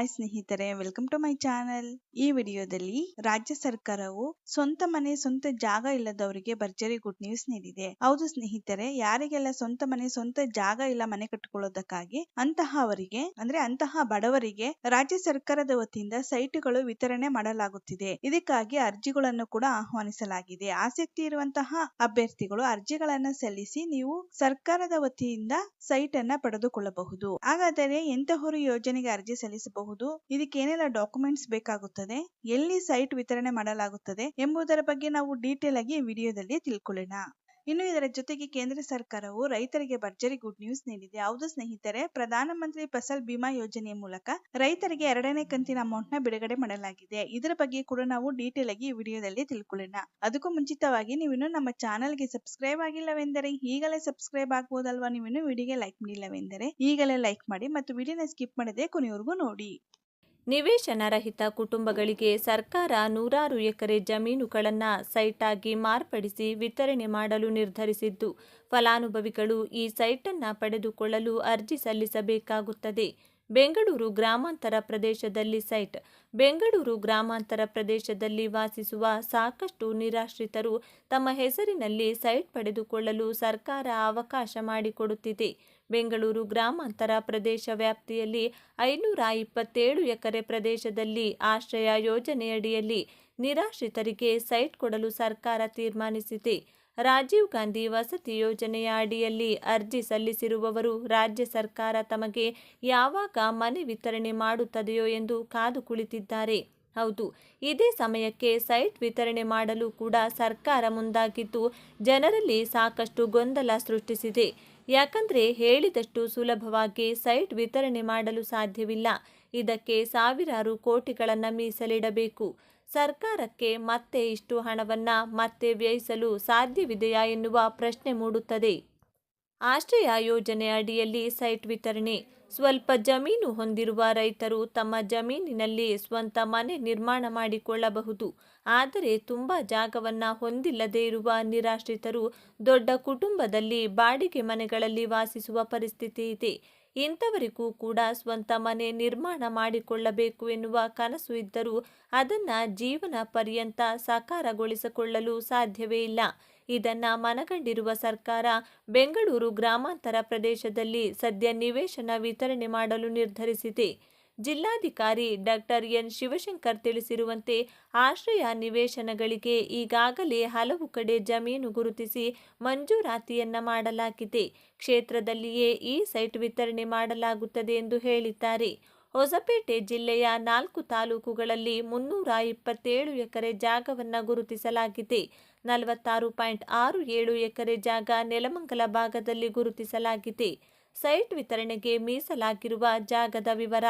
Hi ಸ್ನೇಹಿತರೆ welcome to my channel ಈ ವಿಡಿಯೋದಲ್ಲಿ ರಾಜ್ಯ ಸರ್ಕಾರವು ಸ್ವಂತ ಮನೆ, ಸ್ವಂತ ಜಾಗ ಇಲ್ಲದವರಿಗೆ ಭರ್ಜರಿ ಗುಡ್ ನ್ಯೂಸ್ ನೀಡಿದೆ. ಹೌದು ಸ್ನೇಹಿತರೆ, ಯಾರಿಗೆಲ್ಲ ಸ್ವಂತ ಮನೆ, ಸ್ವಂತ ಜಾಗ ಇಲ್ಲ ಮನೆ ಕಟ್ಟಿಕೊಳ್ಳೋದಕ್ಕಾಗಿ ಅಂತಹ ಅವರಿಗೆ ಅಂದ್ರೆ ಅಂತಹ ಬಡವರಿಗೆ ರಾಜ್ಯ ಸರ್ಕಾರದ ವತಿಯಿಂದ ಸೈಟ್ಗಳು ವಿತರಣೆ ಮಾಡಲಾಗುತ್ತಿದೆ. ಇದಕ್ಕಾಗಿ ಅರ್ಜಿಗಳನ್ನು ಕೂಡ ಆಹ್ವಾನಿಸಲಾಗಿದೆ. ಆಸಕ್ತಿ ಇರುವಂತಹ ಅಭ್ಯರ್ಥಿಗಳು ಅರ್ಜಿಗಳನ್ನ ಸಲ್ಲಿಸಿ ನೀವು ಸರ್ಕಾರದ ವತಿಯಿಂದ ಸೈಟ್ ಅನ್ನ ಪಡೆದುಕೊಳ್ಳಬಹುದು. ಹಾಗಾದರೆ ಎಂತಹವರು ಯೋಜನೆಗೆ ಅರ್ಜಿ ಸಲ್ಲಿಸಬಹುದು? ಇದಕ್ಕೆ ಏನೆಲ್ಲ ಡಾಕ್ಯುಮೆಂಟ್ಸ್ ಬೇಕಾಗುತ್ತದೆ, ಎಲ್ಲಿ ಸೈಟ್ ವಿತರಣೆ ಮಾಡಲಾಗುತ್ತದೆ ಎಂಬುದರ ಬಗ್ಗೆ ನಾವು ಡೀಟೇಲ್ ಆಗಿ ವಿಡಿಯೋದಲ್ಲಿ ತಿಳ್ಕೊಳ್ಳೋಣ. ಇನ್ನು ಇದರ ಜೊತೆಗೆ ಕೇಂದ್ರ ಸರ್ಕಾರವು ರೈತರಿಗೆ ಭರ್ಜರಿ ಗುಡ್ ನ್ಯೂಸ್ ನೀಡಿದೆ. ಹೌದು ಸ್ನೇಹಿತರೆ, ಪ್ರಧಾನಮಂತ್ರಿ ಫಸಲ್ ಬಿಮಾ ಯೋಜನೆಯ ಮೂಲಕ ರೈತರಿಗೆ ಎರಡನೇ ಕಂತಿನ ಅಮೌಂಟ್ನ ಬಿಡುಗಡೆ ಮಾಡಲಾಗಿದೆ. ಇದರ ಬಗ್ಗೆ ಕೂಡ ನಾವು ಡೀಟೇಲ್ ಆಗಿ ವಿಡಿಯೋದಲ್ಲಿ ತಿಳ್ಕೊಳ್ಳೋಣ. ಅದಕ್ಕೂ ಮುಂಚಿತವಾಗಿ ನೀವಿನ್ನು ನಮ್ಮ ಚಾನೆಲ್ಗೆ ಸಬ್ಸ್ಕ್ರೈಬ್ ಆಗಿಲ್ಲವೆಂದರೆ ಈಗಲೇ ಸಬ್ಸ್ಕ್ರೈಬ್ ಆಗ್ಬೋದಲ್ವಾ? ನೀವಿನ್ನು ವಿಡಿಯೋಗೆ ಲೈಕ್ ಮಾಡಿಲ್ಲವೆಂದರೆ ಈಗಲೇ ಲೈಕ್ ಮಾಡಿ ಮತ್ತು ವಿಡಿಯೋನ ಸ್ಕಿಪ್ ಮಾಡದೆ ಕೊನೆಯವರೆಗೂ ನೋಡಿ. ನಿವೇಶನ ರಹಿತ ಕುಟುಂಬಗಳಿಗೆ ಸರ್ಕಾರ ನೂರಾರು ಎಕರೆ ಜಮೀನುಗಳನ್ನು ಸೈಟಾಗಿ ಮಾರ್ಪಡಿಸಿ ವಿತರಣೆ ಮಾಡಲು ನಿರ್ಧರಿಸಿದ್ದು, ಫಲಾನುಭವಿಗಳು ಈ ಸೈಟನ್ನು ಪಡೆದುಕೊಳ್ಳಲು ಅರ್ಜಿ ಸಲ್ಲಿಸಬೇಕಾಗುತ್ತದೆ. ಬೆಂಗಳೂರು ಗ್ರಾಮಾಂತರ ಪ್ರದೇಶದಲ್ಲಿ ಸೈಟ್. ಬೆಂಗಳೂರು ಗ್ರಾಮಾಂತರ ಪ್ರದೇಶದಲ್ಲಿ ವಾಸಿಸುವ ಸಾಕಷ್ಟು ನಿರಾಶ್ರಿತರು ತಮ್ಮ ಹೆಸರಿನಲ್ಲಿ ಸೈಟ್ ಪಡೆದುಕೊಳ್ಳಲು ಸರ್ಕಾರ ಅವಕಾಶ ಮಾಡಿಕೊಡುತ್ತಿದೆ. ಬೆಂಗಳೂರು ಗ್ರಾಮಾಂತರ ಪ್ರದೇಶ ವ್ಯಾಪ್ತಿಯಲ್ಲಿ ಐನೂರ ಇಪ್ಪತ್ತೇಳು ಎಕರೆ ಪ್ರದೇಶದಲ್ಲಿ ಆಶ್ರಯ ಯೋಜನೆಯಡಿಯಲ್ಲಿ ನಿರಾಶ್ರಿತರಿಗೆ ಸೈಟ್ ಕೊಡಲು ಸರ್ಕಾರ ತೀರ್ಮಾನಿಸಿದೆ. ರಾಜೀವ್ ಗಾಂಧಿ ವಸತಿ ಯೋಜನೆಯ ಅಡಿಯಲ್ಲಿ ಅರ್ಜಿ ಸಲ್ಲಿಸಿರುವವರು ರಾಜ್ಯ ಸರ್ಕಾರ ತಮಗೆ ಯಾವಾಗ ಮನೆ ವಿತರಣೆ ಮಾಡುತ್ತದೆಯೋ ಎಂದು ಕಾದು ಕುಳಿತಿದ್ದಾರೆ. ಹೌದು, ಇದೇ ಸಮಯಕ್ಕೆ ಸೈಟ್ ವಿತರಣೆ ಮಾಡಲು ಕೂಡ ಸರ್ಕಾರ ಮುಂದಾಗಿದ್ದು, ಜನರಲ್ಲಿ ಸಾಕಷ್ಟು ಗೊಂದಲ ಸೃಷ್ಟಿಸಿದೆ. ಯಾಕಂದ್ರೆ ಹೇಳಿದಷ್ಟು ಸುಲಭವಾಗಿ ಸೈಟ್ ವಿತರಣೆ ಮಾಡಲು ಸಾಧ್ಯವಿಲ್ಲ. ಇದಕ್ಕೆ ಸಾವಿರಾರು ಕೋಟಿಗಳನ್ನು ಮೀಸಲಿಡಬೇಕು. ಸರ್ಕಾರಕ್ಕೆ ಮತ್ತೆ ಇಷ್ಟು ಹಣವನ್ನ ಮತ್ತೆ ವ್ಯಯಿಸಲು ಸಾಧ್ಯವಿದೆಯಾ ಎನ್ನುವ ಪ್ರಶ್ನೆ ಮೂಡುತ್ತದೆ. ಆಶ್ರಯ ಯೋಜನೆ ಅಡಿಯಲ್ಲಿ ಸೈಟ್ ವಿತರಣೆ, ಸ್ವಲ್ಪ ಜಮೀನು ಹೊಂದಿರುವ ರೈತರು ತಮ್ಮ ಜಮೀನಿನಲ್ಲಿ ಸ್ವಂತ ಮನೆ ನಿರ್ಮಾಣ ಮಾಡಿಕೊಳ್ಳಬಹುದು, ಆದರೆ ತುಂಬ ಜಾಗವನ್ನ ಹೊಂದಿಲ್ಲದೇ ಇರುವ ನಿರಾಶ್ರಿತರು ದೊಡ್ಡ ಕುಟುಂಬದಲ್ಲಿ ಬಾಡಿಗೆ ಮನೆಗಳಲ್ಲಿ ವಾಸಿಸುವ ಪರಿಸ್ಥಿತಿ ಇದೆ. ಇಂಥವರಿಗೂ ಕೂಡ ಸ್ವಂತ ಮನೆ ನಿರ್ಮಾಣ ಮಾಡಿಕೊಳ್ಳಬೇಕು ಎನ್ನುವ ಕನಸು ಇದ್ದರೂ ಅದನ್ನು ಜೀವನ ಪರ್ಯಂತ ಸಾಕಾರಗೊಳಿಸಿಕೊಳ್ಳಲು ಸಾಧ್ಯವೇ ಇಲ್ಲ. ಇದನ್ನು ಮನಗಂಡಿರುವ ಸರ್ಕಾರ ಬೆಂಗಳೂರು ಗ್ರಾಮಾಂತರ ಪ್ರದೇಶದಲ್ಲಿ ಸದ್ಯ ನಿವೇಶನ ವಿತರಣೆ ಮಾಡಲು ನಿರ್ಧರಿಸಿದೆ. ಜಿಲ್ಲಾಧಿಕಾರಿ ಡಾಕ್ಟರ್ ಎನ್ ಶಿವಶಂಕರ್ ತಿಳಿಸಿರುವಂತೆ ಆಶ್ರಯ ನಿವೇಶನಗಳಿಗೆ ಈಗಾಗಲೇ ಹಲವು ಕಡೆ ಜಮೀನು ಗುರುತಿಸಿ ಮಂಜೂರಾತಿಯನ್ನ ಮಾಡಲಾಗಿದೆ. ಕ್ಷೇತ್ರದಲ್ಲಿಯೇ ಈ ಸೈಟ್ ವಿತರಣೆ ಮಾಡಲಾಗುತ್ತದೆ ಎಂದು ಹೇಳಿದ್ದಾರೆ. ಹೊಸಪೇಟೆ ಜಿಲ್ಲೆಯ ನಾಲ್ಕು ತಾಲೂಕುಗಳಲ್ಲಿ ಮುನ್ನೂರ ಇಪ್ಪತ್ತೇಳು ಎಕರೆ ಜಾಗವನ್ನು ಗುರುತಿಸಲಾಗಿದೆ. ನಲವತ್ತಾರು ಪಾಯಿಂಟ್ ಆರು ಏಳು ಎಕರೆ ಜಾಗ ನೆಲಮಂಗಲ ಭಾಗದಲ್ಲಿ ಗುರುತಿಸಲಾಗಿದೆ. ಸೈಟ್ ವಿತರಣೆಗೆ ಮೀಸಲಾಗಿರುವ ಜಾಗದ ವಿವರ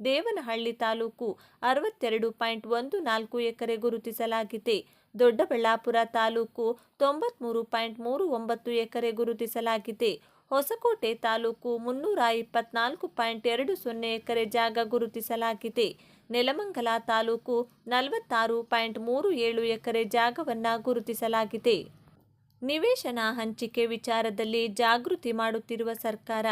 ದೇವನಹಳ್ಳಿ ತಾಲೂಕು ಅರವತ್ತೆರಡು ಪಾಯಿಂಟ್ ಒಂದು ನಾಲ್ಕು ಎಕರೆ ಗುರುತಿಸಲಾಗಿದೆ. ದೊಡ್ಡಬಳ್ಳಾಪುರ ತಾಲೂಕು ತೊಂಬತ್ಮೂರು ಪಾಯಿಂಟ್ ಮೂರು ಒಂಬತ್ತು ಎಕರೆ ಗುರುತಿಸಲಾಗಿದೆ. ಹೊಸಕೋಟೆ ತಾಲೂಕು ಮುನ್ನೂರ ಇಪ್ಪತ್ನಾಲ್ಕು ಪಾಯಿಂಟ್ ಎರಡು ಸೊನ್ನೆ ಎಕರೆ ಜಾಗ ಗುರುತಿಸಲಾಗಿದೆ. ನೆಲಮಂಗಲ ತಾಲೂಕು ನಲವತ್ತಾರು ಪಾಯಿಂಟ್ ಮೂರು ಏಳು ಎಕರೆ ಜಾಗವನ್ನು ಗುರುತಿಸಲಾಗಿದೆ. ನಿವೇಶನ ಹಂಚಿಕೆ ವಿಚಾರದಲ್ಲಿ ಜಾಗೃತಿ ಮಾಡುತ್ತಿರುವ ಸರ್ಕಾರ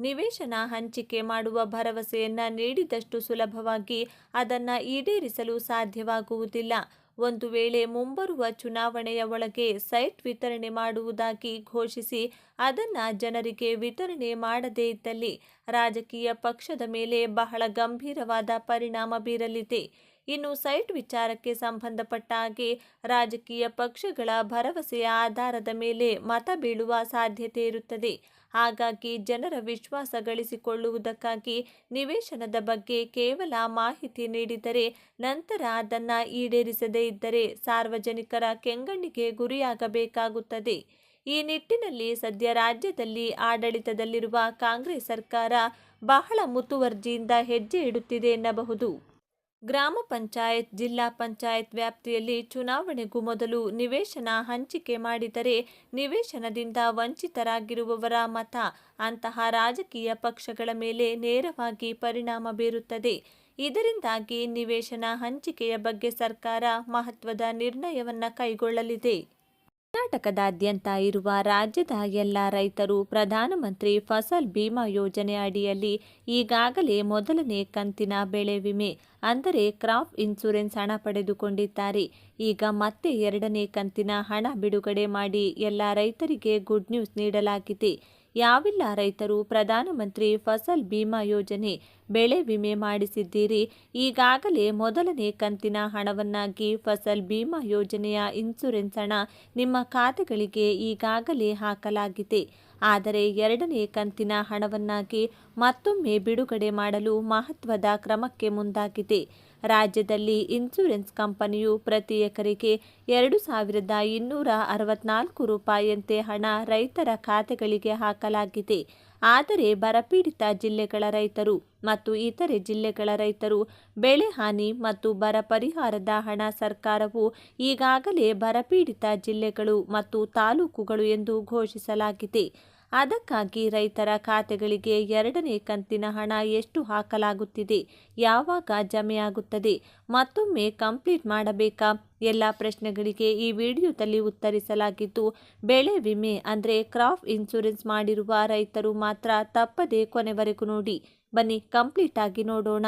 ನಿವೇಶನ ಹಂಚಿಕೆ ಮಾಡುವ ಭರವಸೆಯನ್ನ ನೀಡಿದಷ್ಟು ಸುಲಭವಾಗಿ ಅದನ್ನು ಈಡೇರಿಸಲು ಸಾಧ್ಯವಾಗುವುದಿಲ್ಲ. ಒಂದು ವೇಳೆ ಮುಂಬರುವ ಚುನಾವಣೆಯ ಒಳಗೆ ಸೈಟ್ ವಿತರಣೆ ಮಾಡುವುದಾಗಿ ಘೋಷಿಸಿ ಅದನ್ನು ಜನರಿಗೆ ವಿತರಣೆ ಮಾಡದೇ ಇದ್ದಲ್ಲಿ ರಾಜಕೀಯ ಪಕ್ಷದ ಮೇಲೆ ಬಹಳ ಗಂಭೀರವಾದ ಪರಿಣಾಮ ಬೀರಲಿದೆ. ಇನ್ನು ಸೈಟ್ ವಿಚಾರಕ್ಕೆ ಸಂಬಂಧಪಟ್ಟ ಹಾಗೆ ರಾಜಕೀಯ ಪಕ್ಷಗಳ ಭರವಸೆಯ ಆಧಾರದ ಮೇಲೆ ಮತ ಬೀಳುವ ಸಾಧ್ಯತೆ ಇರುತ್ತದೆ. ಹಾಗಾಗಿ ಜನರ ವಿಶ್ವಾಸ ಗಳಿಸಿಕೊಳ್ಳುವುದಕ್ಕಾಗಿ ನಿವೇಶನದ ಬಗ್ಗೆ ಕೇವಲ ಮಾಹಿತಿ ನೀಡಿದರೆ ನಂತರ ಅದನ್ನು ಈಡೇರಿಸದೇ ಇದ್ದರೆ ಸಾರ್ವಜನಿಕರ ಕೆಂಗಣ್ಣಿಗೆ ಗುರಿಯಾಗಬೇಕಾಗುತ್ತದೆ. ಈ ನಿಟ್ಟಿನಲ್ಲಿ ಸದ್ಯ ರಾಜ್ಯದಲ್ಲಿ ಆಡಳಿತದಲ್ಲಿರುವ ಕಾಂಗ್ರೆಸ್ ಸರ್ಕಾರ ಬಹಳ ಮುತುವರ್ಜಿಯಿಂದ ಹೆಜ್ಜೆ ಇಡುತ್ತಿದೆ ಎನ್ನಬಹುದು. ಗ್ರಾಮ ಪಂಚಾಯತ್, ಜಿಲ್ಲಾ ಪಂಚಾಯತ್ ವ್ಯಾಪ್ತಿಯಲ್ಲಿ ಚುನಾವಣೆಗೂ ಮೊದಲು ನಿವೇಶನ ಹಂಚಿಕೆ ಮಾಡಿದರೆ ನಿವೇಶನದಿಂದ ವಂಚಿತರಾಗಿರುವವರ ಮತ, ಅಂತಹ ರಾಜಕೀಯ ಪಕ್ಷಗಳ ಮೇಲೆ ನೇರವಾಗಿ ಪರಿಣಾಮ ಬೀರುತ್ತದೆ. ಇದರಿಂದಾಗಿ ನಿವೇಶನ ಹಂಚಿಕೆಯ ಬಗ್ಗೆ ಸರ್ಕಾರ ಮಹತ್ವದ ನಿರ್ಣಯವನ್ನು ಕೈಗೊಳ್ಳಲಿದೆ. ಕರ್ನಾಟಕದಾದ್ಯಂತ ಇರುವ ರಾಜ್ಯದ ಎಲ್ಲ ರೈತರು ಪ್ರಧಾನಮಂತ್ರಿ ಫಸಲ್ ಬಿಮಾ ಯೋಜನೆ ಅಡಿಯಲ್ಲಿ ಈಗಾಗಲೇ ಮೊದಲನೇ ಕಂತಿನ ಬೆಳೆ ವಿಮೆ, ಅಂದರೆ ಕ್ರಾಪ್ ಇನ್ಸೂರೆನ್ಸ್ ಹಣ ಪಡೆದುಕೊಂಡಿದ್ದಾರೆ. ಈಗ ಮತ್ತೆ ಎರಡನೇ ಕಂತಿನ ಹಣ ಬಿಡುಗಡೆ ಮಾಡಿ ಎಲ್ಲ ರೈತರಿಗೆ ಗುಡ್ ನ್ಯೂಸ್ ನೀಡಲಾಗಿದೆ. ಯಾವೆಲ್ಲ ರೈತರು ಪ್ರಧಾನಮಂತ್ರಿ ಫಸಲ್ ಬಿಮಾ ಯೋಜನೆ ಬೆಳೆ ವಿಮೆ ಮಾಡಿಸಿದ್ದೀರಿ. ಈಗಾಗಲೇ ಮೊದಲನೇ ಕಂತಿನ ಹಣವನ್ನಾಗಿ ಫಸಲ್ ಬಿಮಾ ಯೋಜನೆಯ ಇನ್ಸೂರೆನ್ಸ್ ಹಣ ನಿಮ್ಮ ಖಾತೆಗಳಿಗೆ ಈಗಾಗಲೇ ಹಾಕಲಾಗಿದೆ. ಆದರೆ ಎರಡನೇ ಕಂತಿನ ಹಣವನ್ನಾಗಿ ಮತ್ತೊಮ್ಮೆ ಬಿಡುಗಡೆ ಮಾಡಲು ಮಹತ್ವದ ಕ್ರಮಕ್ಕೆ ಮುಂದಾಗಿದೆ. ರಾಜ್ಯದಲ್ಲಿ ಇನ್ಸೂರೆನ್ಸ್ ಕಂಪನಿಯು ಪ್ರತಿ ಎಕರೆಗೆ ಎರಡು ಸಾವಿರದ ಇನ್ನೂರ ಅರವತ್ನಾಲ್ಕು ರೂಪಾಯಿಯಂತೆ ಹಣ ರೈತರ ಖಾತೆಗಳಿಗೆ ಹಾಕಲಾಗಿದೆ. ಆದರೆ ಬರಪೀಡಿತ ಜಿಲ್ಲೆಗಳ ರೈತರು ಮತ್ತು ಇತರೆ ಜಿಲ್ಲೆಗಳ ರೈತರು ಬೆಳೆ ಹಾನಿ ಮತ್ತು ಬರ ಪರಿಹಾರದ ಹಣ ಸರ್ಕಾರವು ಈಗಾಗಲೇ ಬರಪೀಡಿತ ಜಿಲ್ಲೆಗಳು ಮತ್ತು ತಾಲೂಕುಗಳು ಎಂದು ಘೋಷಿಸಲಾಗಿದೆ. ಅದಕ್ಕಾಗಿ ರೈತರ ಖಾತೆಗಳಿಗೆ ಎರಡನೇ ಕಂತಿನ ಹಣ ಎಷ್ಟು ಹಾಕಲಾಗುತ್ತಿದೆ, ಯಾವಾಗ ಜಮೆಯಾಗುತ್ತದೆ, ಮತ್ತೊಮ್ಮೆ ಕಂಪ್ಲೀಟ್ ಮಾಡಬೇಕಾ? ಎಲ್ಲ ಪ್ರಶ್ನೆಗಳಿಗೆ ಈ ವಿಡಿಯೋದಲ್ಲಿ ಉತ್ತರಿಸಲಾಗಿದ್ದು, ಬೆಳೆ ವಿಮೆ ಅಂದರೆ ಕ್ರಾಪ್ ಇನ್ಶೂರೆನ್ಸ್ ಮಾಡಿರುವ ರೈತರು ಮಾತ್ರ ತಪ್ಪದೆ ಕೊನೆವರೆಗೂ ನೋಡಿ. ಬನ್ನಿ ಕಂಪ್ಲೀಟ್ ಆಗಿ ನೋಡೋಣ.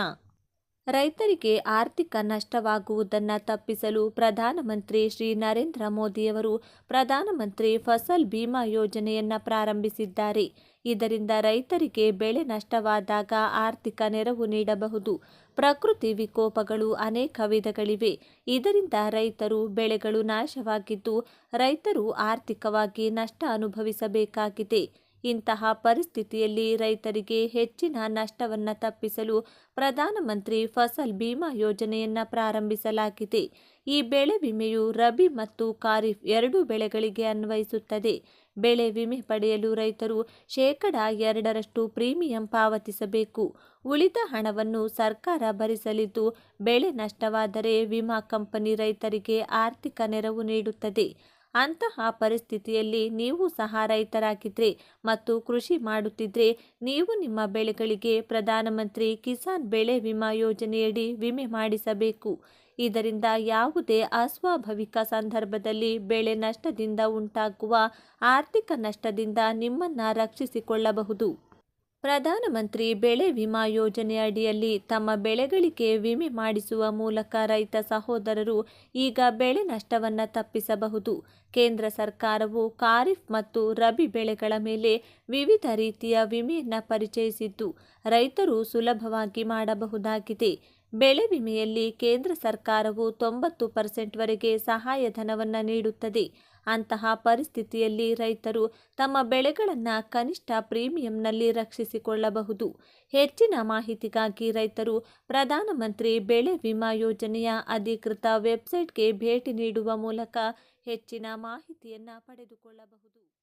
ರೈತರಿಗೆ ಆರ್ಥಿಕ ನಷ್ಟವಾಗುವುದನ್ನು ತಪ್ಪಿಸಲು ಪ್ರಧಾನಮಂತ್ರಿ ಶ್ರೀ ನರೇಂದ್ರ ಮೋದಿಯವರು ಪ್ರಧಾನಮಂತ್ರಿ ಫಸಲ್ ಬಿಮಾ ಯೋಜನೆಯನ್ನು ಪ್ರಾರಂಭಿಸಿದ್ದಾರೆ. ಇದರಿಂದ ರೈತರಿಗೆ ಬೆಳೆ ನಷ್ಟವಾದಾಗ ಆರ್ಥಿಕ ನೆರವು ನೀಡಬಹುದು. ಪ್ರಕೃತಿ ವಿಕೋಪಗಳು ಅನೇಕ ವಿಧಗಳಿವೆ. ಇದರಿಂದ ರೈತರು ಬೆಳೆಗಳು ನಾಶವಾಗಿದ್ದು ರೈತರು ಆರ್ಥಿಕವಾಗಿ ನಷ್ಟ ಅನುಭವಿಸಬೇಕಾಗಿದೆ. ಇಂತಹ ಪರಿಸ್ಥಿತಿಯಲ್ಲಿ ರೈತರಿಗೆ ಹೆಚ್ಚಿನ ನಷ್ಟವನ್ನು ತಪ್ಪಿಸಲು ಪ್ರಧಾನಮಂತ್ರಿ ಫಸಲ್ ಬಿಮಾ ಯೋಜನೆಯನ್ನು ಪ್ರಾರಂಭಿಸಲಾಗಿದೆ. ಈ ಬೆಳೆ ವಿಮೆಯು ರಬಿ ಮತ್ತು ಖಾರಿಫ್ ಎರಡೂ ಬೆಳೆಗಳಿಗೆ ಅನ್ವಯಿಸುತ್ತದೆ. ಬೆಳೆ ವಿಮೆ ಪಡೆಯಲು ರೈತರು ಶೇಕಡ ಎರಡರಷ್ಟು ಪ್ರೀಮಿಯಂ ಪಾವತಿಸಬೇಕು. ಉಳಿದ ಹಣವನ್ನು ಸರ್ಕಾರ ಭರಿಸಲಿದ್ದು, ಬೆಳೆ ನಷ್ಟವಾದರೆ ವಿಮಾ ಕಂಪನಿ ರೈತರಿಗೆ ಆರ್ಥಿಕ ನೆರವು ನೀಡುತ್ತದೆ. ಅಂತಹ ಪರಿಸ್ಥಿತಿಯಲ್ಲಿ ನೀವು ಸಹ ರೈತರಾಗಿದ್ದರೆ ಮತ್ತು ಕೃಷಿ ಮಾಡುತ್ತಿದ್ದರೆ ನೀವು ನಿಮ್ಮ ಬೆಳೆಗಳಿಗೆ ಪ್ರಧಾನಮಂತ್ರಿ ಕಿಸಾನ್ ಬೆಳೆ ವಿಮಾ ಯೋಜನೆಯಡಿ ವಿಮೆ ಮಾಡಿಸಬೇಕು. ಇದರಿಂದ ಯಾವುದೇ ಅಸ್ವಾಭಾವಿಕ ಸಂದರ್ಭದಲ್ಲಿ ಬೆಳೆ ನಷ್ಟದಿಂದ ಉಂಟಾಗುವ ಆರ್ಥಿಕ ನಷ್ಟದಿಂದ ನಿಮ್ಮನ್ನು ರಕ್ಷಿಸಿಕೊಳ್ಳಬಹುದು. ಪ್ರಧಾನಮಂತ್ರಿ ಬೆಳೆ ವಿಮಾ ಯೋಜನೆ ಅಡಿಯಲ್ಲಿ ತಮ್ಮ ಬೆಳೆಗಳಿಗೆ ವಿಮೆ ಮಾಡಿಸುವ ಮೂಲಕ ರೈತ ಸಹೋದರರು ಈಗ ಬೆಳೆ ನಷ್ಟವನ್ನು ತಪ್ಪಿಸಬಹುದು. ಕೇಂದ್ರ ಸರ್ಕಾರವು ಖಾರಿಫ್ ಮತ್ತು ರಬಿ ಬೆಳೆಗಳ ಮೇಲೆ ವಿವಿಧ ರೀತಿಯ ವಿಮೆಯನ್ನು ಪರಿಚಯಿಸಿದ್ದು, ರೈತರು ಸುಲಭವಾಗಿ ಮಾಡಬಹುದಾಗಿದೆ. ಬೆಳೆ ವಿಮೆಯಲ್ಲಿ ಕೇಂದ್ರ ಸರ್ಕಾರವು ತೊಂಬತ್ತು ಪರ್ಸೆಂಟ್ವರೆಗೆ ಸಹಾಯಧನವನ್ನು ನೀಡುತ್ತದೆ. ಅಂತಹ ಪರಿಸ್ಥಿತಿಯಲ್ಲಿ ರೈತರು ತಮ್ಮ ಬೆಳೆಗಳನ್ನು ಕನಿಷ್ಠ ಪ್ರೀಮಿಯಂನಲ್ಲಿ ರಕ್ಷಿಸಿಕೊಳ್ಳಬಹುದು. ಹೆಚ್ಚಿನ ಮಾಹಿತಿಗಾಗಿ ರೈತರು ಪ್ರಧಾನಮಂತ್ರಿ ಬೆಳೆ ವಿಮಾ ಯೋಜನೆಯ ಅಧಿಕೃತ ವೆಬ್ಸೈಟ್ಗೆ ಭೇಟಿ ನೀಡುವ ಮೂಲಕ ಹೆಚ್ಚಿನ ಮಾಹಿತಿಯನ್ನು ಪಡೆದುಕೊಳ್ಳಬಹುದು.